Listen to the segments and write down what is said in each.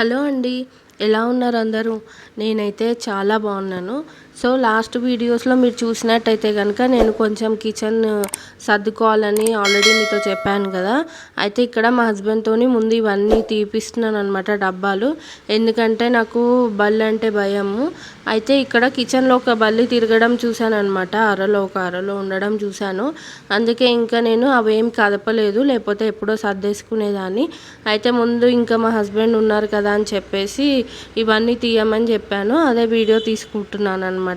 Hello అండి. ఎలా ఉన్నారు అందరూ? నేనైతే చాలా బాగున్నాను. సో లాస్ట్ వీడియోస్లో మీరు చూసినట్టయితే కనుక నేను కొంచెం కిచెన్ సర్దుకోవాలని ఆల్రెడీ మీతో చెప్పాను కదా. అయితే ఇక్కడ మా హస్బెండ్తో ముందు ఇవన్నీ తీపిస్తున్నాను అనమాట డబ్బాలు. ఎందుకంటే నాకు బల్లు అంటే భయము. అయితే ఇక్కడ కిచెన్లో ఒక బల్లి తిరగడం చూశాను అనమాట అరలో ఒక అరలో ఉండడం చూశాను. అందుకే ఇంకా నేను అవేం కదపలేదు. లేకపోతే ఎప్పుడో సర్దేసుకునేదాన్ని. అయితే ముందు ఇంకా మా హస్బెండ్ ఉన్నారు కదా అని చెప్పేసి ఇవన్నీ తీయమని చెప్పాను. అదే వీడియో తీసుకుంటున్నాను అనమాట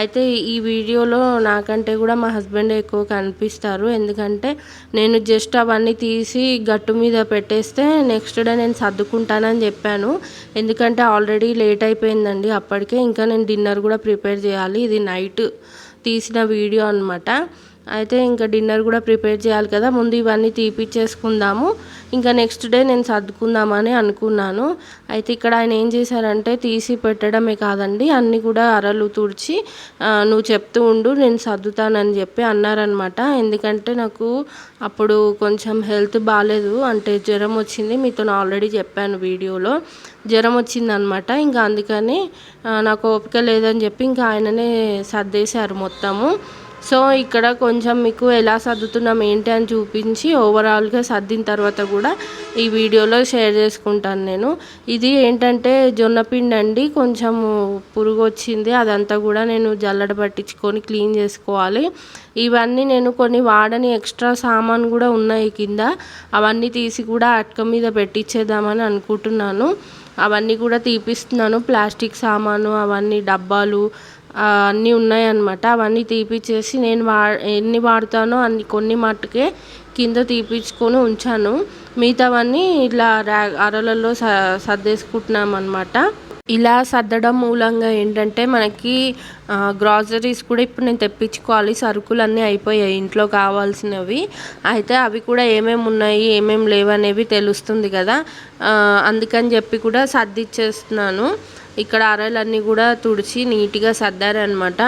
అయితే ఈ వీడియోలో నాకంటే కూడా మా హస్బెండ్ ఎక్కువ కనిపిస్తారు. ఎందుకంటే నేను జస్ట్ అవన్నీ తీసి గట్టు మీద పెట్టేస్తే నెక్స్ట్ డే నేను సర్దుకుంటానని చెప్పాను. ఎందుకంటే ఆల్రెడీ లేట్ అయిపోయిందండి. అప్పటికే ఇంకా నేను డిన్నర్ కూడా ప్రిపేర్ చేయాలి. ఇది నైట్ తీసిన వీడియో అనమాట. అయితే ఇంకా డిన్నర్ కూడా ప్రిపేర్ చేయాలి కదా ముందు ఇవన్నీ తీపిచ్చేసుకుందాము. ఇంకా నెక్స్ట్ డే నేను సర్దుకుందామని అనుకున్నాను. అయితే ఇక్కడ ఆయన ఏం చేశారంటే తీసి పెట్టడమే కాదండి అన్నీ కూడా అరలు తుడిచి నువ్వు చెప్తూ ఉండు నేను సర్దుతానని చెప్పి అన్నారనమాట ఎందుకంటే నాకు అప్పుడు కొంచెం హెల్త్ బాగాలేదు అంటే జ్వరం వచ్చింది మీతో ఆల్రెడీ చెప్పాను వీడియోలో. జ్వరం వచ్చిందనమాట ఇంకా అందుకని నాకు ఓపిక లేదని చెప్పి ఇంకా ఆయననే సర్దేశారు మొత్తము. సో ఇక్కడ కొంచెం మీకు ఎలా సర్దుతున్నాం ఏంటి అని చూపించి ఓవరాల్గా సర్దిన తర్వాత కూడా ఈ వీడియోలో షేర్ చేసుకుంటాను నేను. ఇది ఏంటంటే జొన్న పిండి అండి. కొంచెం పురుగు వచ్చింది. అదంతా కూడా నేను జల్లడ పట్టించుకొని క్లీన్ చేసుకోవాలి. ఇవన్నీ నేను కొన్ని వాడని ఎక్స్ట్రా సామాన్ కూడా ఉన్నాయి కింద. అవన్నీ తీసి కూడా అటక మీద పెట్టించేద్దామని అనుకుంటున్నాను. అవన్నీ కూడా తీపిస్తున్నాను. ప్లాస్టిక్ సామాను అవన్నీ డబ్బాలు అన్నీ ఉన్నాయన్నమాట. అవన్నీ తీపిచ్చేసి నేను వా ఎన్ని వాడతానో అన్ని కొన్ని మట్టుకే కింద తీపిచ్చుకొని ఉంచాను. మిగతావన్నీ ఇట్లా ర్యా అరలలో స సర్దేసుకుంటున్నాం అనమాట ఇలా సర్దడం మూలంగా ఏంటంటే మనకి గ్రాసరీస్ కూడా ఇప్పుడు నేను తెప్పించుకోవాలి. సరుకులు అన్నీ అయిపోయాయి. ఇంట్లో కావాల్సినవి. అయితే అవి కూడా ఏమేమి ఉన్నాయి ఏమేమి లేవనేవి తెలుస్తుంది కదా. అందుకని చెప్పి కూడా సర్దిచ్చేస్తున్నాను. ఇక్కడ అరలన్నీ కూడా తుడిచి నీట్గా సర్దారనమాట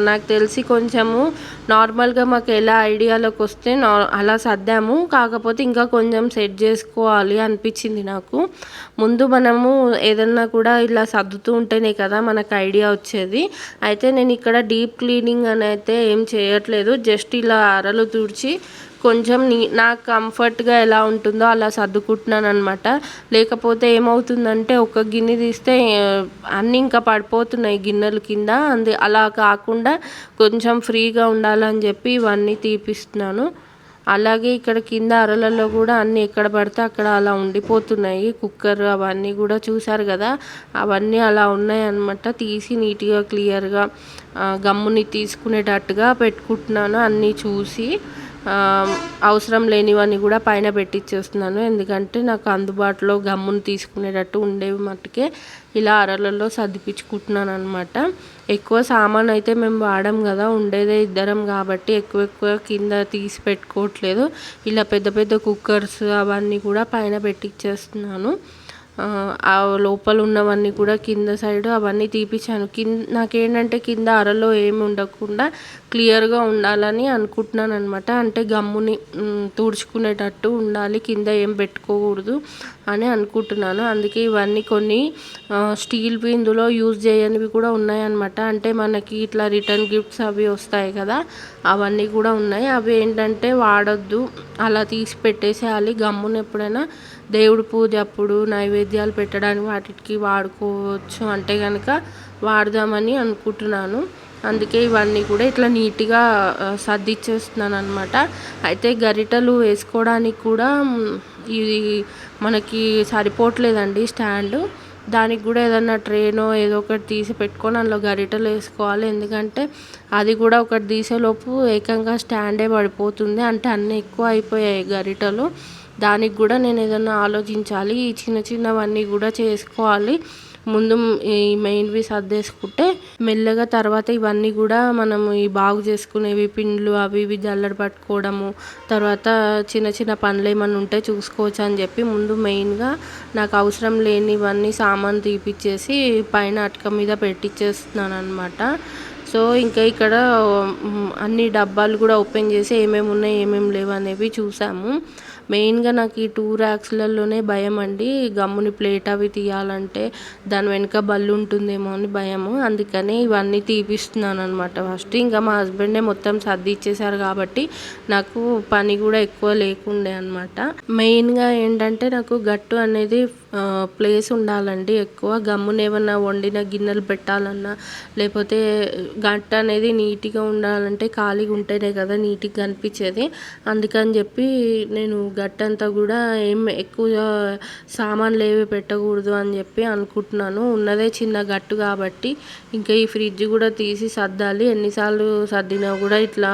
నాకు తెలిసి కొంచెము నార్మల్గా మాకు ఎలా ఐడియాలోకి వస్తే నా అలా సర్దాము. కాకపోతే ఇంకా కొంచెం సెట్ చేసుకోవాలి అనిపించింది నాకు. ముందు మనము ఏదన్నా కూడా ఇలా సర్దుతూ ఉంటేనే కదా మనకు ఐడియా వచ్చేది. అయితే నేను ఇక్కడ డీప్ క్లీనింగ్ అని అయితే ఏం చేయట్లేదు. జస్ట్ ఇలా అరలు తుడిచి కొంచెం నీ నాకు కంఫర్ట్గా ఎలా ఉంటుందో అలా సర్దుకుంటున్నాను అనమాట లేకపోతే ఏమవుతుందంటే ఒక గిన్నె తీస్తే అన్నీ ఇంకా పడిపోతున్నాయి గిన్నెల కింద. అంది అలా కాకుండా కొంచెం ఫ్రీగా ఉండాలి ఉండాలని చెప్పి ఇవన్నీ తీపిస్తున్నాను. అలాగే ఇక్కడ కింద అరలలో కూడా అన్నీ ఎక్కడ పడితే అక్కడ అలా ఉండిపోతున్నాయి. కుక్కర్ అవన్నీ కూడా చూసారు కదా? అవన్నీ అలా ఉన్నాయి అన్నమాట తీసి నీట్గా క్లియర్గా గమ్ముని తీసుకునేటట్టుగా పెట్టుకుంటున్నాను అన్నీ చూసి. అవసరం లేనివన్నీ కూడా పైన పెట్టించేస్తున్నాను ఎందుకంటే నాకు అందుబాటులో గమ్మును తీసుకునేటట్టు ఉండేవి మట్టుకే ఇలా అరలలో సర్దిపించుకుంటున్నాను అనమాట ఎక్కువ సామాన్ అయితే మేము వాడం కదా ఉండేదే ఇద్దరం కాబట్టి ఎక్కువ ఎక్కువ కింద తీసి పెట్టుకోవట్లేదు. ఇలా పెద్ద పెద్ద కుక్కర్స్ అవన్నీ కూడా పైన పెట్టించేస్తున్నాను ఆ లోపల ఉన్నవన్నీ కూడా కింద సైడ్ అవన్నీ తీపిచ్చాను. కింద నాకేంటంటే కింద అరలో ఏమి ఉండకుండా క్లియర్గా ఉండాలని అనుకుంటున్నాను అనమాట అంటే గమ్ముని తుడుచుకునేటట్టు ఉండాలి కింద ఏం పెట్టుకోకూడదు అని అనుకుంటున్నాను. అందుకే ఇవన్నీ కొన్ని స్టీల్ ఇందులో యూజ్ చేయనివి కూడా ఉన్నాయన్నమాట. అంటే మనకి ఇట్లా రిటర్న్ గిఫ్ట్స్ అవి వస్తాయి కదా అవన్నీ కూడా ఉన్నాయి. అవి ఏంటంటే వాడొద్దు అలా తీసి పెట్టేసేయాలి. గమ్మున ఎప్పుడైనా దేవుడి పూజ అప్పుడు నైవేద్యాలు పెట్టడానికి వాటికి వాడుకోవచ్చు అంటే కనుక వాడదామని అనుకుంటున్నాను. అందుకే ఇవన్నీ కూడా ఇట్లా నీట్గా సర్దిచ్చేస్తున్నాను అనమాట అయితే గరిటలు వేసుకోవడానికి కూడా ఇది మనకి సరిపోవట్లేదండి స్టాండ్. దానికి కూడా ఏదన్నా ట్రేనో ఏదో ఒకటి తీసి పెట్టుకొని అందులో గరిటలు వేసుకోవాలి. ఎందుకంటే అది కూడా ఒకటి తీసేలోపు ఏకంగా స్టాండే పడిపోతుంది. అంటే అన్నీ ఎక్కువ అయిపోయాయి గరిటలు. దానికి కూడా నేను ఏదన్నా ఆలోచించాలి ఈ చిన్న చిన్నవన్నీ కూడా చేసుకోవాలి. ముందు ఈ మెయిన్వి సర్దేసుకుంటే మెల్లగా తర్వాత ఇవన్నీ కూడా మనము ఈ బాగు చేసుకునేవి పిండ్లు అవి ఇవి జల్లెడ పట్టుకోవడము తర్వాత చిన్న చిన్న పనులు ఏమైనా ఉంటే చూసుకోవచ్చు అని చెప్పి ముందు మెయిన్గా నాకు అవసరం లేనివన్నీ సామాన్ తీపిచ్చేసి పైన అటక మీద పెట్టించేస్తున్నాను అనమాట సో ఇంకా ఇక్కడ అన్ని డబ్బాలు కూడా ఓపెన్ చేసి ఏమేమి ఉన్నాయి ఏమేమి లేవు అనేవి చూసాము. మెయిన్గా నాకు ఈ టూ ర్యాక్స్లలోనే భయం అండి. గమ్ముని ప్లేట్ అవి తీయాలంటే దాని వెనుక బళ్ళు ఉంటుందేమో అని భయము. అందుకని ఇవన్నీ తీపిస్తున్నాను అనమాట ఫస్ట్. ఇంకా మా హస్బెండే మొత్తం సర్ది ఇచ్చేసారు కాబట్టి నాకు పని కూడా ఎక్కువ లేకుండే అనమాట మెయిన్గా ఏంటంటే నాకు గట్టు అనేది ప్లేస్ ఉండాలండి ఎక్కువ. గమ్మున ఏమన్నా వండిన గిన్నెలు పెట్టాలన్నా లేకపోతే గట్టు అనేది నీట్గా ఉండాలంటే ఖాళీగా ఉంటేనే కదా నీట్గా కనిపించేది అందుకని చెప్పి నేను గట్టంతా కూడా ఏం ఎక్కువ సామాన్లు ఏవి పెట్టకూడదు అని చెప్పి అనుకుంటున్నాను. ఉన్నదే చిన్న గట్టు కాబట్టి ఇంకా ఈ ఫ్రిడ్జ్ కూడా తీసి సర్దాలి. ఎన్నిసార్లు సర్దినా కూడా ఇట్లా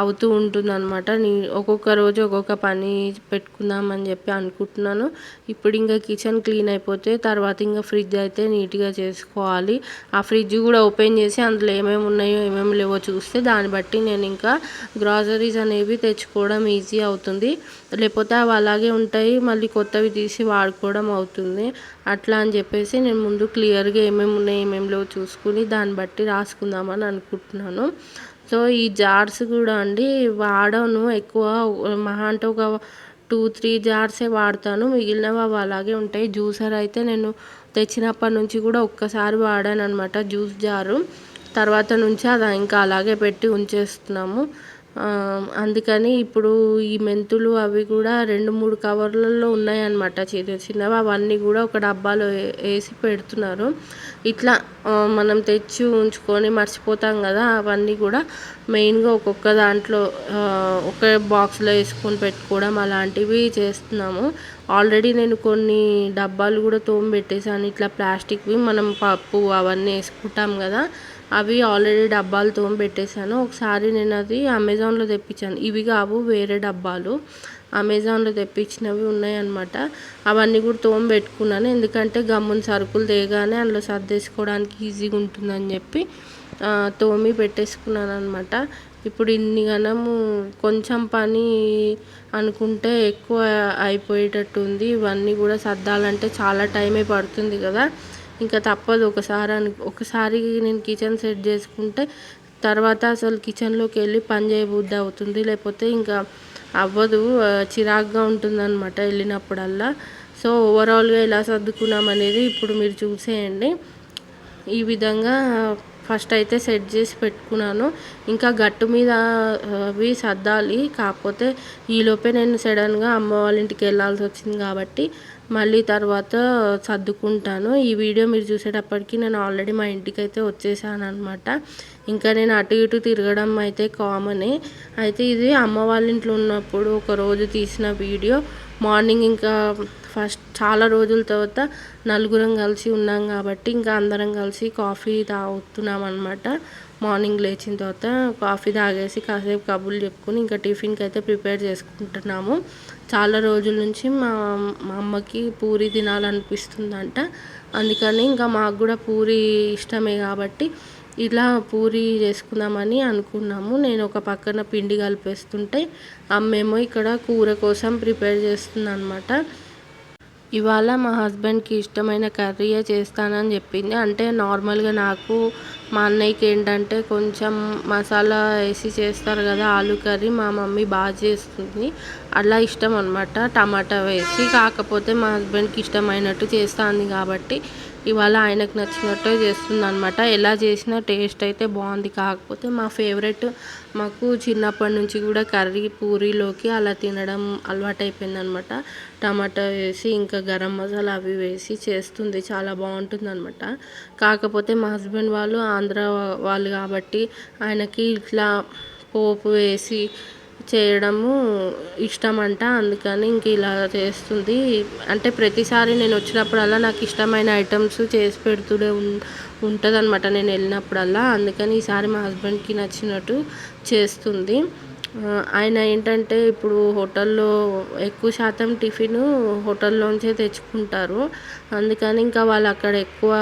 అవుతూ ఉంటుంది అనమాట నీ ఒక్కొక్క రోజు ఒక్కొక్క పని పెట్టుకుందామని చెప్పి అనుకుంటున్నాను. ఇప్పుడు ఇంకా కిచెన్ క్లీన్ అయిపోతే తర్వాత ఇంకా ఫ్రిడ్జ్ అయితే నీట్గా చేసుకోవాలి. ఆ ఫ్రిడ్జ్ కూడా ఓపెన్ చేసి అందులో ఏమేమి ఉన్నాయో ఏమేమి లేవో చూస్తే దాన్ని బట్టి నేను ఇంకా గ్రాసరీస్ అనేవి తెచ్చుకోవడం ఈజీ అవుతుంది. లేకపోతే అవి అలాగే ఉంటాయి మళ్ళీ కొత్తవి తీసి వాడుకోవడం అవుతుంది. అట్లా అని చెప్పేసి నేను ముందు క్లియర్గా ఏమేమి ఉన్నాయి ఏమేమి లేవు చూసుకుని దాన్ని బట్టి రాసుకుందామని అనుకుంటున్నాను. సో ఈ జార్స్ కూడా అండి వాడను ఎక్కువ. మహా అంటే ఒక టూ త్రీ జార్సే వాడతాను. మిగిలినవి అవి అలాగే ఉంటాయి. జ్యూసర్ అయితే నేను తెచ్చినప్పటి నుంచి కూడా ఒక్కసారి వాడాను అనమాట జ్యూస్ జారు. తర్వాత నుంచి అది ఇంకా అలాగే పెట్టి ఉంచేస్తున్నాము. అందుకని ఇప్పుడు ఈ మెంతులు అవి కూడా రెండు మూడు కవర్లలో ఉన్నాయన్నమాట. చిన్న చిన్నవి. అవన్నీ కూడా ఒక డబ్బాలో వేసి పెడుతున్నారు. ఇట్లా మనం తెచ్చి ఉంచుకొని మర్చిపోతాం కదా అవన్నీ కూడా మెయిన్గా ఒక్కొక్క దాంట్లో ఒక బాక్స్లో వేసుకొని పెట్టుకోవడం అలాంటివి చేస్తున్నాము. ఆల్రెడీ నేను కొన్ని డబ్బాలు కూడా తోమి పెట్టేసాను ఇట్లా ప్లాస్టిక్వి మనం పప్పు అవన్నీ వేసుకుంటాం కదా అవి ఆల్రెడీ డబ్బాలు తోమి పెట్టేశాను ఒకసారి నేను అది అమెజాన్లో తెప్పించాను. ఇవి కావు వేరే డబ్బాలు అమెజాన్లో తెప్పించినవి ఉన్నాయన్నమాట. అవన్నీ కూడా తోమి పెట్టుకున్నాను ఎందుకంటే గమ్మున సరుకులు తేగానే అందులో సర్దేసుకోవడానికి ఈజీగా ఉంటుందని చెప్పి తోమి పెట్టేసుకున్నాను అనమాట ఇప్పుడు ఇన్ని గనము కొంచెం పని అనుకుంటే ఎక్కువ అయిపోయేటట్టు ఉంది ఇవన్నీ కూడా సర్దాలంటే చాలా టైమే పడుతుంది కదా. ఇంకా తప్పదు. ఒకసారి అని ఒకసారి నేను కిచెన్ సెట్ చేసుకుంటే తర్వాత అసలు కిచెన్లోకి వెళ్ళి పని చేయబుద్ధి అవుతుంది. లేకపోతే ఇంకా అవ్వదు. చిరాగ్గా ఉంటుందన్నమాట వెళ్ళినప్పుడల్లా. సో ఓవరాల్గా ఎలా సర్దుకున్నాం అనేది ఇప్పుడు మీరు చూసేయండి. ఈ విధంగా ఫస్ట్ అయితే సెట్ చేసి పెట్టుకున్నాను. ఇంకా గట్టు మీద అవి సర్దాలి. కాకపోతే ఈలోపే నేను సడన్గా అమ్మ వాళ్ళ ఇంటికి వెళ్ళాల్సి వచ్చింది కాబట్టి మళ్ళీ తర్వాత సర్దుకుంటాను. ఈ వీడియో మీరు చూసేటప్పటికి నేను ఆల్రెడీ మా ఇంటికి అయితే వచ్చేసాను అనమాట ఇంకా నేను అటు ఇటు తిరగడం అయితే కామనే. అయితే ఇది అమ్మ వాళ్ళ ఇంట్లో ఉన్నప్పుడు ఒక రోజు తీసిన వీడియో. మార్నింగ్ ఇంకా ఫస్ట్ చాలా రోజుల తర్వాత నలుగురం కలిసి ఉన్నాం కాబట్టి ఇంకా అందరం కలిసి కాఫీ తాగుతున్నాం అనమాట మార్నింగ్ లేచిన తర్వాత కాఫీ తాగేసి కాసేపు కబుర్లు చెప్పుకొని ఇంకా టిఫిన్కి అయితే ప్రిపేర్ చేసుకుంటున్నాము. చాలా రోజుల నుంచి మా మా అమ్మకి పూరి తినాలనిపిస్తుందంట. అందుకని ఇంకా మాకు కూడా పూరి ఇష్టమే కాబట్టి ఇలా పూరి చేసుకుందామని అనుకున్నాము. నేను ఒక పక్కన పిండి కలిపేస్తుంటే అమ్మేమో ఇక్కడ కూర కోసం ప్రిపేర్ చేస్తుంది అనమాట ఇవాళ మా హస్బెండ్కి ఇష్టమైన కర్రీయే చేస్తానని చెప్పింది. అంటే నార్మల్గా నాకు మా అన్నయ్యకి ఏంటంటే కొంచెం మసాలా వేసి చేస్తారు కదా ఆలు కర్రీ మా మమ్మీ బాగా చేస్తుంది. అలా ఇష్టం అనమాట టమాటా వేసి కాకపోతే మా హస్బెండ్కి ఇష్టమైనట్టు చేస్తుంది కాబట్టి ఇవాళ ఆయనకు నచ్చినట్టే చేస్తుంది అనమాట ఎలా చేసినా టేస్ట్ అయితే బాగుంది. కాకపోతే మా ఫేవరెట్ మాకు చిన్నప్పటి నుంచి కూడా కర్రీ పూరీలోకి అలా తినడం అలవాటైపోయింది అనమాట టమాటా వేసి ఇంకా గరం మసాలా అవి వేసి చేస్తుంది. చాలా బాగుంటుంది అనమాట కాకపోతే మా హస్బెండ్ వాళ్ళు ఆంధ్ర వాళ్ళు కాబట్టి ఆయనకి ఇట్లా పోపు వేసి చేయడము ఇష్టం అంట అందుకని ఇంక ఇలా చేస్తుంది. అంటే ప్రతిసారి నేను వచ్చినప్పుడల్లా నాకు ఇష్టమైన ఐటమ్స్ చేసి పెడుతూనే ఉం ఉంటుంది అనమాట నేను వెళ్ళినప్పుడల్లా. అందుకని ఈసారి మా హస్బెండ్కి నచ్చినట్టు చేస్తుంది. ఆయన ఏంటంటే ఇప్పుడు హోటల్లో ఎక్కువ శాతం టిఫిన్ హోటల్లోంచే తెచ్చుకుంటారు. అందుకని ఇంకా వాళ్ళు అక్కడ ఎక్కువ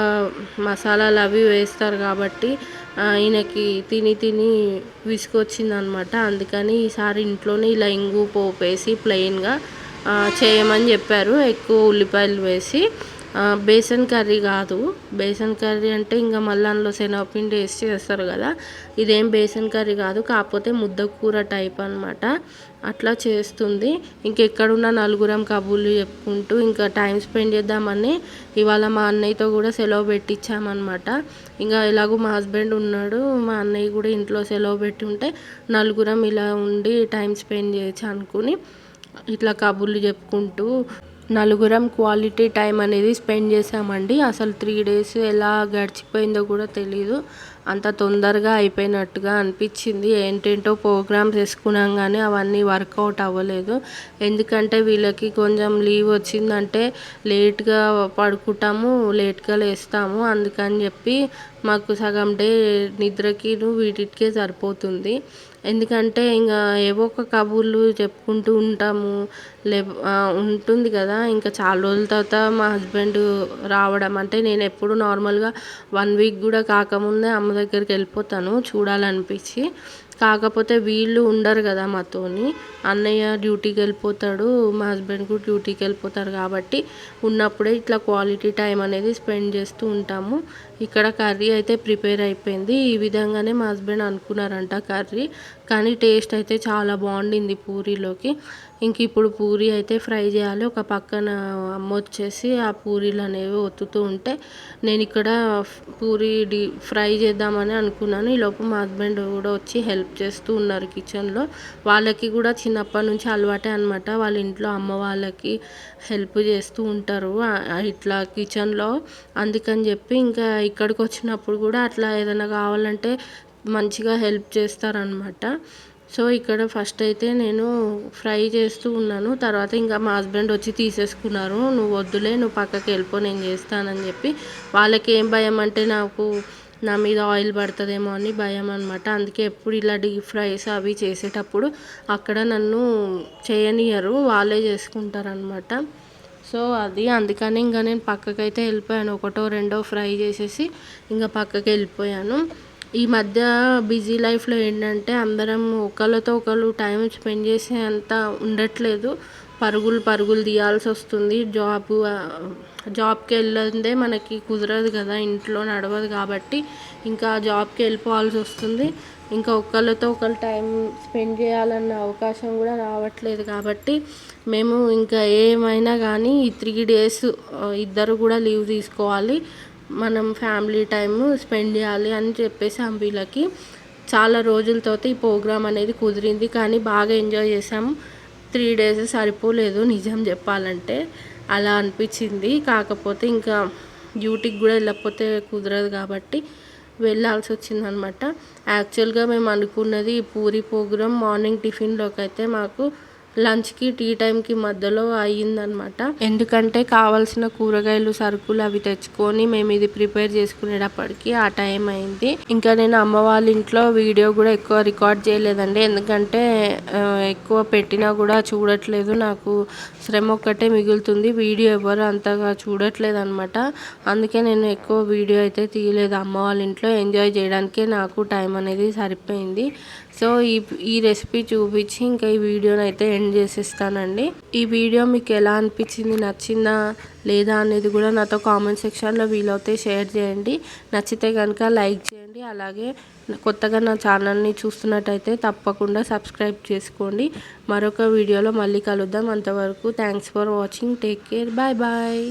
మసాలాలు అవి వేస్తారు కాబట్టి ఆయనకి తిని తిని విసుగొచ్చింది అనమాట అందుకని ఈసారి ఇంట్లోనే ఇలా ఇంగు పోపు వేసి ప్లెయిన్గా చేయమని చెప్పారు. ఎక్కువ ఉల్లిపాయలు వేసి బేసన్ కర్రీ కాదు. బేసన్ కర్రీ అంటే ఇంకా మళ్ళీ అందులో శనగపిండి వేసి చేస్తారు కదా. ఇదేం బేసన్ కర్రీ కాదు కాకపోతే ముద్ద కూర టైప్ అనమాట అట్లా చేస్తుంది. ఇంకెక్కడున్న నలుగురం కబుర్లు చెప్పుకుంటూ ఇంకా టైం స్పెండ్ చేద్దామని ఇవాళ మా అన్నయ్యతో కూడా సెలవు పెట్టించామన్నమాట. ఇంకా ఎలాగో మా హస్బెండ్ ఉన్నాడు మా అన్నయ్య కూడా ఇంట్లో సెలవు పెట్టి ఉంటే నలుగురం ఇలా ఉండి టైం స్పెండ్ చేయొచ్చు అనుకుని ఇట్లా కబుర్లు చెప్పుకుంటూ నలుగురం క్వాలిటీ టైం అనేది స్పెండ్ చేసామండి అసలు త్రీ డేస్ ఎలా గడిచిపోయిందో కూడా తెలీదు. అంత తొందరగా అయిపోయినట్టుగా అనిపించింది. ఏంటేంటో ప్రోగ్రామ్స్ వేసుకున్నాం కానీ అవన్నీ వర్కౌట్ అవ్వలేదు. ఎందుకంటే వీళ్ళకి కొంచెం లీవ్ వచ్చిందంటే లేట్గా పడుకుంటాము లేట్గా లేస్తాము. అందుకని చెప్పి మాకు సగం డే నిద్రకి వీటికే సరిపోతుంది. ఎందుకంటే ఇంకా ఏవో ఒక కబుర్లు చెప్పుకుంటూ ఉంటాము. లే ఉంటుంది కదా. ఇంకా చాలా రోజుల తర్వాత మా హస్బెండ్ రావడం అంటే నేను ఎప్పుడు నార్మల్గా వన్ వీక్ కూడా కాకముందే అమ్మ దగ్గరికి వెళ్ళిపోతాను చూడాలనిపించి. కాకపోతే వీళ్ళు ఉండరు కదా మాతోని. అన్నయ్య డ్యూటీకి వెళ్ళిపోతాడు మా హస్బెండ్ కూడా డ్యూటీకి వెళ్ళిపోతారు కాబట్టి ఉన్నప్పుడే ఇట్లా క్వాలిటీ టైం అనేది స్పెండ్ చేస్తూ ఉంటాము. ఇక్కడ కర్రీ అయితే ప్రిపేర్ అయిపోయింది. ఈ విధంగానే మా హస్బెండ్ అనుకున్నారంట కర్రీ. కానీ టేస్ట్ అయితే చాలా బాగుండింది పూరీలోకి. ఇంక ఇప్పుడు పూరి అయితే ఫ్రై చేయాలి. ఒక పక్కన అమ్మ వచ్చేసి ఆ పూరీలు అనేవి ఒత్తుతూ ఉంటే నేను ఇక్కడ పూరీ డీ ఫ్రై చేద్దామని అనుకున్నాను. ఈలోపు మా హస్బెండ్ కూడా వచ్చి హెల్ప్ చేస్తూ ఉన్నారు కిచెన్లో. వాళ్ళకి కూడా చిన్నప్పటి నుంచి అలవాటే అనమాట వాళ్ళ ఇంట్లో అమ్మ వాళ్ళకి హెల్ప్ చేస్తూ ఉంటారు. ఇట్లా కిచెన్లో. అందుకని చెప్పి ఇంకా ఇక్కడికి వచ్చినప్పుడు కూడా అట్లా ఏదైనా కావాలంటే మంచిగా హెల్ప్ చేస్తారనమాట సో ఇక్కడ ఫస్ట్ అయితే నేను ఫ్రై చేస్తూ ఉన్నాను. తర్వాత ఇంకా మా హస్బెండ్ వచ్చి తీసేసుకున్నారు. నువ్వు వద్దులే నువ్వు పక్కకి వెళ్ళిపో నేను చేస్తానని చెప్పి. వాళ్ళకి ఏం భయం అంటే నాకు నా మీద ఆయిల్ పడుతుందేమో అని భయం అనమాట అందుకే ఎప్పుడు ఇలా డీప్ ఫ్రైస్ అవి చేసేటప్పుడు అక్కడ నన్ను చేయనియరు. వాళ్ళే చేసుకుంటారనమాట సో అది అందుకని ఇంకా నేను పక్కకైతే వెళ్ళిపోయాను. ఒకటో రెండో ఫ్రై చేసేసి ఇంకా పక్కకి వెళ్ళిపోయాను. ఈ మధ్య బిజీ లైఫ్లో ఏంటంటే అందరం ఒకళ్ళతో ఒకళ్ళు టైం స్పెండ్ చేసే అంత ఉండట్లేదు. పరుగులు పరుగులు తీయాల్సి వస్తుంది. జాబ్ జాబ్కి వెళ్ళందే మనకి కుదరదు కదా ఇంట్లో నడవదు కాబట్టి ఇంకా జాబ్కి వెళ్ళిపోవాల్సి వస్తుంది. ఇంకా ఒకళ్ళతో ఒకళ్ళు టైం స్పెండ్ చేయాలన్న అవకాశం కూడా రావట్లేదు కాబట్టి మేము ఇంకా ఏమైనా కానీ ఈ త్రీ డేస్ ఇద్దరు కూడా లీవ్ తీసుకోవాలి. మనం ఫ్యామిలీ టైం స్పెండ్ చేయాలి అని చెప్పేసి వీళ్ళకి చాలా రోజుల ఈ ప్రోగ్రామ్ అనేది కుదిరింది. కానీ బాగా ఎంజాయ్ చేసాం త్రీ డేస్ సరిపోలేదు నిజం చెప్పాలంటే. అలా అనిపించింది. కాకపోతే ఇంకా డ్యూటీకి కూడా వెళ్ళకపోతే కుదరదు కాబట్టి వెళ్ళాల్సి వచ్చిందనమాట. యాక్చువల్గా మేము అనుకున్నది ఈ పూరి ప్రోగ్రామ్ మార్నింగ్ టిఫిన్లోకి అయితే మాకు లంచ్కి టీ టైంకి మధ్యలో అయ్యిందనమాట. ఎందుకంటే కావాల్సిన కూరగాయలు సరుకులు అవి తెచ్చుకొని మేము ఇది ప్రిపేర్ చేసుకునేటప్పటికి ఆ టైం అయింది. ఇంకా నేను అమ్మ వాళ్ళ ఇంట్లో వీడియో కూడా ఎక్కువ రికార్డ్ చేయలేదండి. ఎందుకంటే ఎక్కువ పెట్టినా కూడా చూడట్లేదు. నాకు శ్రమ ఒక్కటే మిగులుతుంది. వీడియో ఎవరు అంతగా చూడట్లేదు అనమాట అందుకే నేను ఎక్కువ వీడియో అయితే తీయలేదు. అమ్మ వాళ్ళ ఇంట్లో ఎంజాయ్ చేయడానికే నాకు టైం అనేది సరిపోయింది. సో ఈ ఈ రెసిపీ చూపించి ఇంకా ఈ వీడియోని అయితే ఎండ్ చేసేస్తానండి. ఈ వీడియో మీకు ఎలా అనిపించింది నచ్చిందా లేదా అనేది కూడా నాతో కామెంట్ సెక్షన్లో వీలవుతే షేర్ చేయండి. నచ్చితే కనుక లైక్ చేయండి. అలాగే కొత్తగా నా ఛానల్ని చూస్తున్నట్టయితే తప్పకుండా సబ్స్క్రైబ్ చేసుకోండి. మరొక వీడియోలో మళ్ళీ కలుద్దాం. అంతవరకు thanks for watching. Take care. Bye bye.